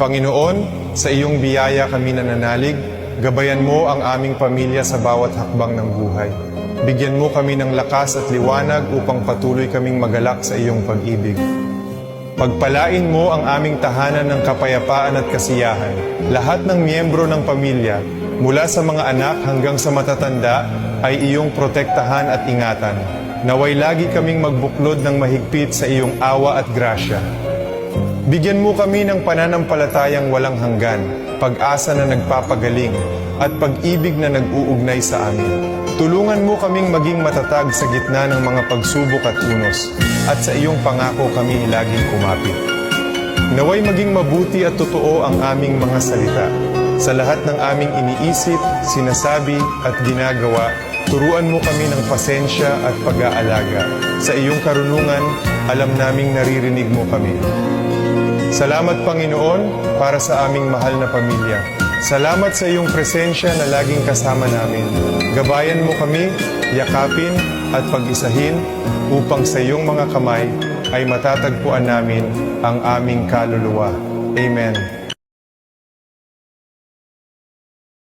Panginoon, sa iyong biyaya kami nananalig, gabayan mo ang aming pamilya sa bawat hakbang ng buhay. Bigyan mo kami ng lakas at liwanag upang patuloy kaming magalak sa iyong pag-ibig. Pagpalain mo ang aming tahanan ng kapayapaan at kasiyahan. Lahat ng miyembro ng pamilya, mula sa mga anak hanggang sa matatanda, ay iyong protektahan at ingatan. Naway lagi kaming magbuklod ng mahigpit sa iyong awa at grasya. Bigyan mo kami ng pananampalatayang walang hanggan, pag-asa na nagpapagaling, at pag-ibig na nag-uugnay sa amin. Tulungan mo kaming maging matatag sa gitna ng mga pagsubok at unos, at sa iyong pangako kami laging kumapit. Naway maging mabuti at totoo ang aming mga salita. Sa lahat ng aming iniisip, sinasabi at ginagawa, turuan mo kami ng pasensya at pag-aalaga. Sa iyong karunungan, alam naming naririnig mo kami. Salamat Panginoon para sa aming mahal na pamilya. Salamat sa iyong presensya na laging kasama namin. Gabayan mo kami, yakapin at pag-isahin upang sa iyong mga kamay ay matatagpuan namin ang aming kaluluwa. Amen.